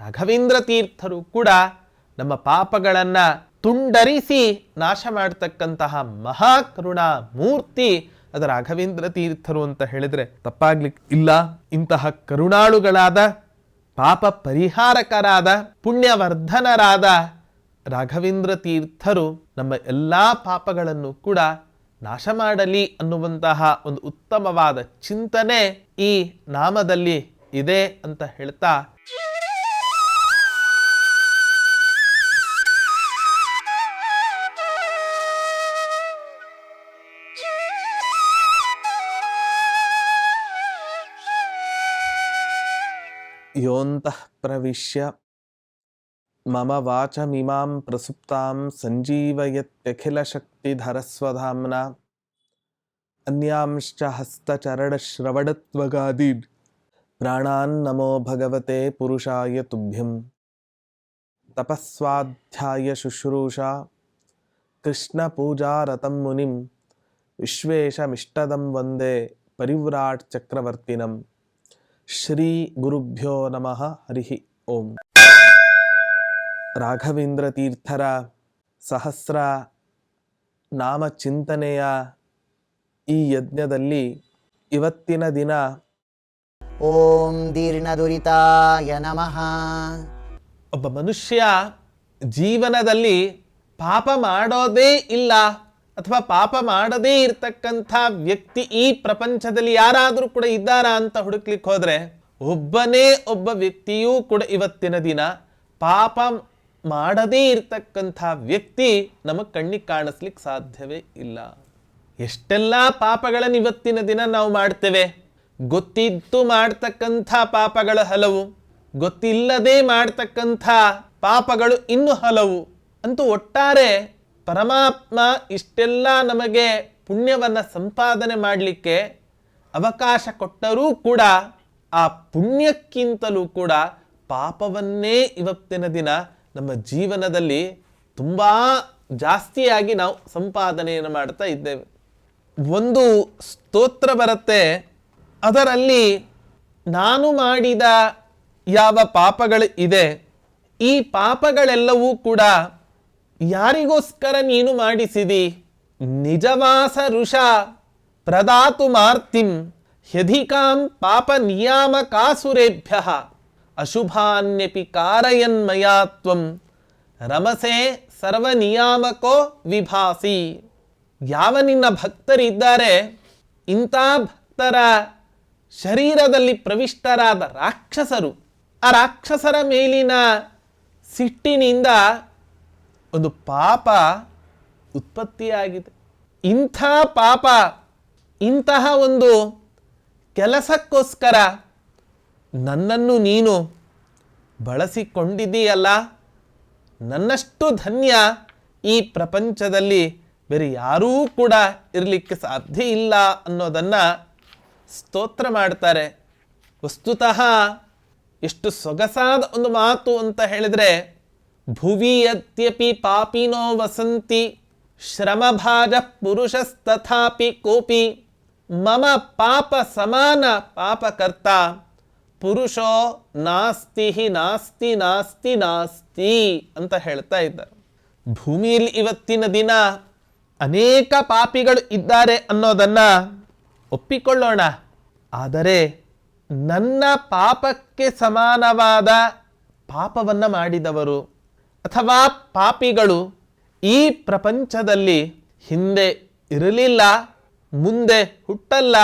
ರಾಘವೇಂದ್ರ ತೀರ್ಥರು ಕೂಡ ನಮ್ಮ ಪಾಪಗಳನ್ನು ತುಂಡರಿಸಿ ನಾಶ ಮಾಡತಕ್ಕಂತಹ ಮಹಾಕರುಣಾ ಮೂರ್ತಿ ಅದು ರಾಘವೇಂದ್ರ ತೀರ್ಥರು ಅಂತ ಹೇಳಿದ್ರೆ ತಪ್ಪಾಗ್ಲಿಕ್ಕೆ ಇಲ್ಲ. ಇಂತಹ ಕರುಣಾಳುಗಳಾದ, ಪಾಪ ಪರಿಹಾರಕರಾದ, ಪುಣ್ಯವರ್ಧನರಾದ ರಾಘವೇಂದ್ರ ತೀರ್ಥರು ನಮ್ಮ ಎಲ್ಲ ಪಾಪಗಳನ್ನು ಕೂಡ ನಾಶ ಮಾಡಲಿ ಅನ್ನುವಂತಹ ಒಂದು ಉತ್ತಮವಾದ ಚಿಂತನೆ ಈ ನಾಮದಲ್ಲಿ ಇದೆ ಅಂತ ಹೇಳ್ತಾ योऽन्तः प्रविश्य मम वाचमिमां प्रसुप्तां सञ्जीवयत्यखिलशक्तिधरस्वधाम्ना। अन्यांश्च हस्तचरणश्रवणत्वगादीन्। प्राणान्नमो भगवते पुरुषाय तुभ्यं तपःस्वाध्याय शुश्रूषा। कृष्णपूजारतं मुनिं विश्वेशमिष्टदं वन्दे। परिव्राट् चक्रवर्तिनम्। ಶ್ರೀ ಗುರುಭ್ಯೋ ನಮಃ ಹರಿಹಿ ಓಂ. ರಾಘವೇಂದ್ರ ತೀರ್ಥರ ಸಹಸ್ರ ನಾಮ ಚಿಂತನೆಯ ಈ ಯಜ್ಞದಲ್ಲಿ ಇವತ್ತಿನ ದಿನ ಓಂ ದೀರ್ಣದುರಿತಾಯ ನಮಃ. ಒಬ್ಬ ಮನುಷ್ಯ ಜೀವನದಲ್ಲಿ ಪಾಪ ಮಾಡೋದೇ ಇಲ್ಲ. ಅಥವಾ ಪಾಪ ಮಾಡದೇ ಇರತಕ್ಕಂಥ ವ್ಯಕ್ತಿ ಈ ಪ್ರಪಂಚದಲ್ಲಿ ಯಾರಾದರೂ ಕೂಡ ಇದ್ದಾರಾ ಅಂತ ಹುಡುಕ್ಲಿಕ್ಕೆ ಹೋದರೆ ಒಬ್ಬನೇ ಒಬ್ಬ ವ್ಯಕ್ತಿಯೂ ಕೂಡ ಇವತ್ತಿನ ದಿನ ಪಾಪ ಮಾಡದೇ ಇರತಕ್ಕಂಥ ವ್ಯಕ್ತಿ ನಮಗೆ ಕಣ್ಣಿಗೆ ಕಾಣಿಸ್ಲಿಕ್ಕೆ ಸಾಧ್ಯವೇ ಇಲ್ಲ. ಎಷ್ಟೆಲ್ಲ ಪಾಪಗಳನ್ನು ಇವತ್ತಿನ ದಿನ ನಾವು ಮಾಡ್ತೇವೆ. ಗೊತ್ತಿದ್ದು ಮಾಡ್ತಕ್ಕಂಥ ಪಾಪಗಳು ಹಲವು, ಗೊತ್ತಿಲ್ಲದೆ ಮಾಡ್ತಕ್ಕಂಥ ಪಾಪಗಳು ಇನ್ನು ಹಲವು ಅಂತೂ ಒಟ್ಟಾರೆ ಪರಮಾತ್ಮ ಇಷ್ಟೆಲ್ಲ ನಮಗೆ ಪುಣ್ಯವನ್ನು ಸಂಪಾದನೆ ಮಾಡಲಿಕ್ಕೆ ಅವಕಾಶ ಕೊಟ್ಟರೂ ಕೂಡ ಆ ಪುಣ್ಯಕ್ಕಿಂತಲೂ ಕೂಡ ಪಾಪವನ್ನೇ ಇವತ್ತಿನ ದಿನ ನಮ್ಮ ಜೀವನದಲ್ಲಿ ತುಂಬ ಜಾಸ್ತಿಯಾಗಿ ನಾವು ಸಂಪಾದನೆಯನ್ನು ಮಾಡ್ತಾ ಇದ್ದೇವೆ. ಒಂದು ಸ್ತೋತ್ರ ಬರುತ್ತೆ. ಅದರಲ್ಲಿ ನಾನು ಮಾಡಿದ ಯಾವ ಪಾಪಗಳು ಇದೆ, ಈ ಪಾಪಗಳೆಲ್ಲವೂ ಕೂಡ ಯಾರಿಗೋಸ್ಕರ ನೀನು ಮಾಡಿಸಿದಿ? ನಿಜವಾಸ ಋಷ, ಪ್ರದಾತು ಮಾರ್ತಿಂ ಹ್ಯಧಿಕಾಂ ಪಾಪ ನಿಯಾಮಕಾಸುರೇಭ್ಯ ಅಶುಭಾನ್ಯಪಿ ಕಾರಯನ್ಮಯಾ ತ್ವಂ, ರಮಸೆ ಸರ್ವನಿಯಾಮಕೋ ವಿಭಾಸಿ. ಯಾವ ನಿನ್ನ ಭಕ್ತರಿದ್ದಾರೆ ಇಂಥ ಭಕ್ತರ ಶರೀರದಲ್ಲಿ ಪ್ರವಿಷ್ಟರಾದ ರಾಕ್ಷಸರು, ಆ ರಾಕ್ಷಸರ ಮೇಲಿನ ಸಿಟ್ಟಿನಿಂದ ಒಂದು ಪಾಪ ಉತ್ಪತ್ತಿಯಾಗಿದೆ. ಇಂಥ ಪಾಪ, ಇಂತಹ ಒಂದು ಕೆಲಸಕ್ಕೋಸ್ಕರ ನನ್ನನ್ನು ನೀನು ಬಳಸಿಕೊಂಡಿದ್ದೀಯಲ್ಲ? ನನ್ನಷ್ಟು ಧನ್ಯ ಈ ಪ್ರಪಂಚದಲ್ಲಿ ಬೇರೆ ಯಾರೂ ಕೂಡ ಇರಲಿಕ್ಕೆ ಸಾಧ್ಯ ಇಲ್ಲ ಅನ್ನೋದನ್ನು ಸ್ತೋತ್ರ ಮಾಡ್ತಾರೆ. ವಸ್ತುತಃ ಎಷ್ಟು ಸೊಗಸಾದ ಒಂದು ಮಾತು ಅಂತ ಹೇಳಿದರೆ ಭುವಿ ಯದ್ಯಪಿ ಪಾಪಿನೋ ವಸಂತಿ ಶ್ರಮಭಾಜ ಪುರುಷಸ್ತಥಾಪಿ ಕೋಪಿ, ಮಮ ಪಾಪ ಸಮಾನ ಪಾಪಕರ್ತ, ಪುರುಷೋ ನಾಸ್ತಿ ಹಿ ನಾಸ್ತಿ ನಾಸ್ತಿ ನಾಸ್ತಿ ಅಂತ ಹೇಳ್ತಾ ಇದ್ದಾರೆ. ಭೂಮಿಯಲ್ಲಿ ಇವತ್ತಿನ ದಿನ ಅನೇಕ ಪಾಪಿಗಳು ಇದ್ದಾರೆ ಅನ್ನೋದನ್ನು ಒಪ್ಪಿಕೊಳ್ಳೋಣ. ಆದರೆ ನನ್ನ ಪಾಪಕ್ಕೆ ಸಮಾನವಾದ ಪಾಪವನ್ನು ಮಾಡಿದವರು ಅಥವಾ ಪಾಪಿಗಳು ಈ ಪ್ರಪಂಚದಲ್ಲಿ ಹಿಂದೆ ಇರಲಿಲ್ಲ, ಮುಂದೆ ಹುಟ್ಟಲ್ಲ,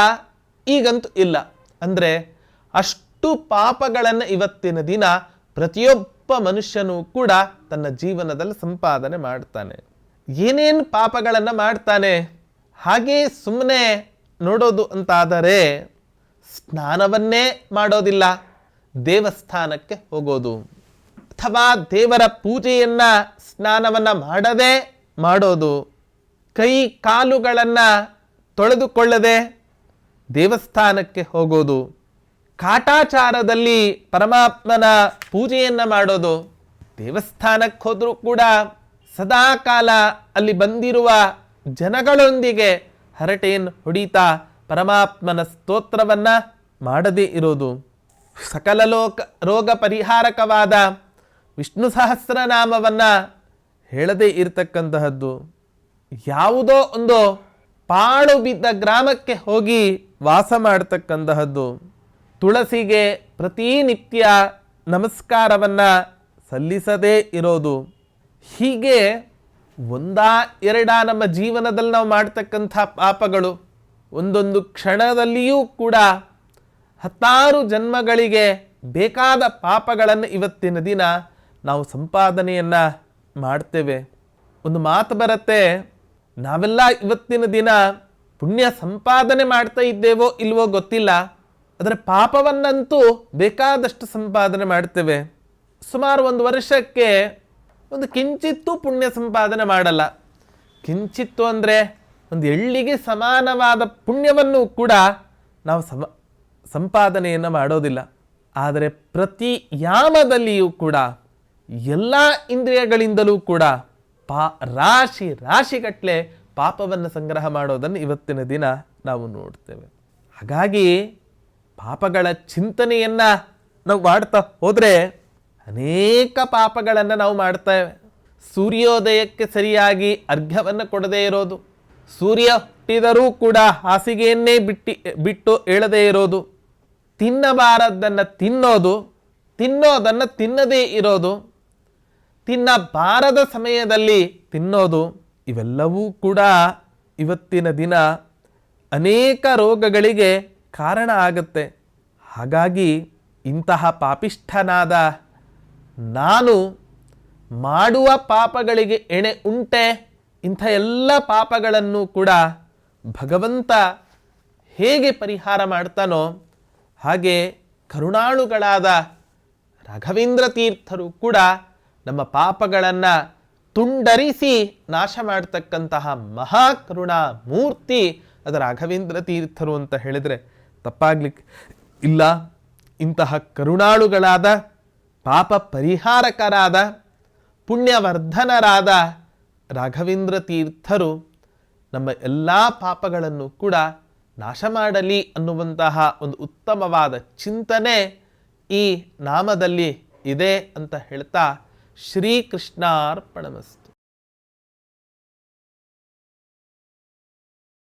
ಈಗಂತೂ ಇಲ್ಲ. ಅಂದರೆ ಅಷ್ಟು ಪಾಪಗಳನ್ನು ಇವತ್ತಿನ ದಿನ ಪ್ರತಿಯೊಬ್ಬ ಮನುಷ್ಯನೂ ಕೂಡ ತನ್ನ ಜೀವನದಲ್ಲಿ ಸಂಪಾದನೆ ಮಾಡ್ತಾನೆ. ಏನೇನು ಪಾಪಗಳನ್ನು ಮಾಡ್ತಾನೆ? ಹಾಗೆ ಸುಮ್ಮನೆ ನೋಡೋದು ಅಂತಾದರೆ ಸ್ನಾನವನ್ನೇ ಮಾಡೋದಿಲ್ಲ, ದೇವಸ್ಥಾನಕ್ಕೆ ಹೋಗೋದು. ಅಥವಾ ದೇವರ ಪೂಜೆಯನ್ನ, ಸ್ನಾನವನ್ನ ಮಾಡದೆ ಮಾಡೋದು, ಕೈ ಕಾಲುಗಳನ್ನು ತೊಳೆದುಕೊಳ್ಳದೆ ದೇವಸ್ಥಾನಕ್ಕೆ ಹೋಗೋದು, ಕಾಟಾಚಾರದಲ್ಲಿ ಪರಮಾತ್ಮನ ಪೂಜೆಯನ್ನ ಮಾಡೋದು, ದೇವಸ್ಥಾನಕ್ಕೆ ಹೋದರೂ ಕೂಡ ಸದಾ ಕಾಲ ಅಲ್ಲಿ ಬಂದಿರುವ ಜನಗಳೊಂದಿಗೆ ಹರಟೆಯನ್ನು ಹೊಡಿತಾ ಪರಮಾತ್ಮನ ಸ್ತೋತ್ರವನ್ನ ಮಾಡದೇ ಇರೋದು. ಸಕಲ ಲೋಕ ರೋಗ ಪರಿಹಾರಕವಾದ ವಿಷ್ಣು ಸಹಸ್ರನಾಮವನ್ನು ಹೇಳದೇ ಇರತಕ್ಕಂತಹದ್ದು ಯಾವುದೋ ಒಂದು ಪಾಳು ಬಿದ್ದ ಗ್ರಾಮಕ್ಕೆ ಹೋಗಿ ವಾಸ ಮಾಡತಕ್ಕಂತಹದ್ದು. ತುಳಸಿಗೆ ಪ್ರತಿನಿತ್ಯ ನಮಸ್ಕಾರವನ್ನು ಸಲ್ಲಿಸದೇ ಇರೋದು. ಹೀಗೆ ಒಂದಾ ಎರಡ ನಮ್ಮ ಜೀವನದಲ್ಲಿ ನಾವು ಮಾಡ್ತಕ್ಕಂಥ ಪಾಪಗಳು ಒಂದೊಂದು ಕ್ಷಣದಲ್ಲಿಯೂ ಕೂಡ ಹತ್ತಾರು ಜನ್ಮಗಳಿಗೆ ಬೇಕಾದ ಪಾಪಗಳನ್ನು ಇವತ್ತಿನ ದಿನ ನಾವು ಸಂಪಾದನೆಯನ್ನು ಮಾಡ್ತೇವೆ. ಒಂದು ಮಾತು ಬರುತ್ತೆ, ನಾವೆಲ್ಲ ಇವತ್ತಿನ ದಿನ ಪುಣ್ಯ ಸಂಪಾದನೆ ಮಾಡ್ತಾ ಇದ್ದೇವೋ ಇಲ್ವೋ ಗೊತ್ತಿಲ್ಲ. ಆದರೆ ಪಾಪವನ್ನಂತೂ ಬೇಕಾದಷ್ಟು ಸಂಪಾದನೆ ಮಾಡ್ತೇವೆ. ಸುಮಾರು ಒಂದು ವರ್ಷಕ್ಕೆ ಒಂದು ಕಿಂಚಿತ್ತೂ ಪುಣ್ಯ ಸಂಪಾದನೆ ಮಾಡಲ್ಲ. ಕಿಂಚಿತ್ತು ಅಂದರೆ ಒಂದು ಎಳ್ಳಿಗೆ ಸಮಾನವಾದ ಪುಣ್ಯವನ್ನು ಕೂಡ ನಾವು ಸಮ, ಸಂಪಾದನೆಯನ್ನು ಮಾಡೋದಿಲ್ಲ. ಆದರೆ ಪ್ರತಿ ಯಾಮದಲ್ಲಿಯೂ ಕೂಡ ಎಲ್ಲ ಇಂದ್ರಿಯಗಳಿಂದಲೂ ಕೂಡ ಪಾ ರಾಶಿ ರಾಶಿಗಟ್ಟಲೆ ಪಾಪವನ್ನು ಸಂಗ್ರಹ ಮಾಡೋದನ್ನು ಇವತ್ತಿನ ದಿನ ನಾವು ನೋಡ್ತೇವೆ. ಹಾಗಾಗಿ ಪಾಪಗಳ ಚಿಂತನೆಯನ್ನು ನಾವು ಮಾಡ್ತಾ ಹೋದರೆ ಅನೇಕ ಪಾಪಗಳನ್ನು ನಾವು ಮಾಡ್ತೇವೆ ಸೂರ್ಯೋದಯಕ್ಕೆ ಸರಿಯಾಗಿ ಅರ್ಘ್ಯವನ್ನು ಕೊಡದೇ ಇರೋದು, ಸೂರ್ಯ ಹುಟ್ಟಿದರೂ ಕೂಡ ಹಾಸಿಗೆಯನ್ನೇ ಬಿಟ್ಟಿ ಬಿಟ್ಟು ಏಳದೇ ಇರೋದು, ತಿನ್ನಬಾರದ್ದನ್ನು ತಿನ್ನೋದು, ತಿನ್ನೋದನ್ನು ತಿನ್ನದೇ ಇರೋದು ತಿನ್ನಬಾರದ ಸಮಯದಲ್ಲಿ ತಿನ್ನೋದು ಇವೆಲ್ಲವೂ ಕೂಡ ಇವತ್ತಿನ ದಿನ ಅನೇಕ ರೋಗಗಳಿಗೆ ಕಾರಣ ಆಗುತ್ತೆ. ಹಾಗಾಗಿ ಇಂತಹ ಪಾಪಿಷ್ಠನಾದ ನಾನು ಮಾಡುವ ಪಾಪಗಳಿಗೆ ಎಣೆ ಉಂಟೆ ಇಂಥ ಎಲ್ಲ ಪಾಪಗಳನ್ನು ಕೂಡ ಭಗವಂತ ಹೇಗೆ ಪರಿಹಾರ ಮಾಡ್ತಾನೋ ಹಾಗೆ ಕರುಣಾಳುಗಳಾದ ರಾಘವೇಂದ್ರ ತೀರ್ಥರು ಕೂಡ ನಮ್ಮ ಪಾಪಗಳನ್ನು ತುಂಡರಿಸಿ ನಾಶ ಮಾಡ್ತಕ್ಕಂತಹ ಮಹಾಕರುಣಾ ಮೂರ್ತಿ ಅದು ರಾಘವೇಂದ್ರ ತೀರ್ಥರು ಅಂತ ಹೇಳಿದರೆ ತಪ್ಪಾಗ್ಲಿಕ್ಕೆ ಇಲ್ಲ. ಇಂತಹ ಕರುಣಾಳುಗಳಾದ, ಪಾಪ ಪರಿಹಾರಕರಾದ, ಪುಣ್ಯವರ್ಧನರಾದ ರಾಘವೇಂದ್ರ ತೀರ್ಥರು ನಮ್ಮ ಎಲ್ಲ ಪಾಪಗಳನ್ನು ಕೂಡ ನಾಶ ಮಾಡಲಿ ಅನ್ನುವಂತಹ ಒಂದು ಉತ್ತಮವಾದ ಚಿಂತನೆ ಈ ನಾಮದಲ್ಲಿ ಇದೆ ಅಂತ ಹೇಳ್ತಾ श्रीकृष्णार्पणमस्तु।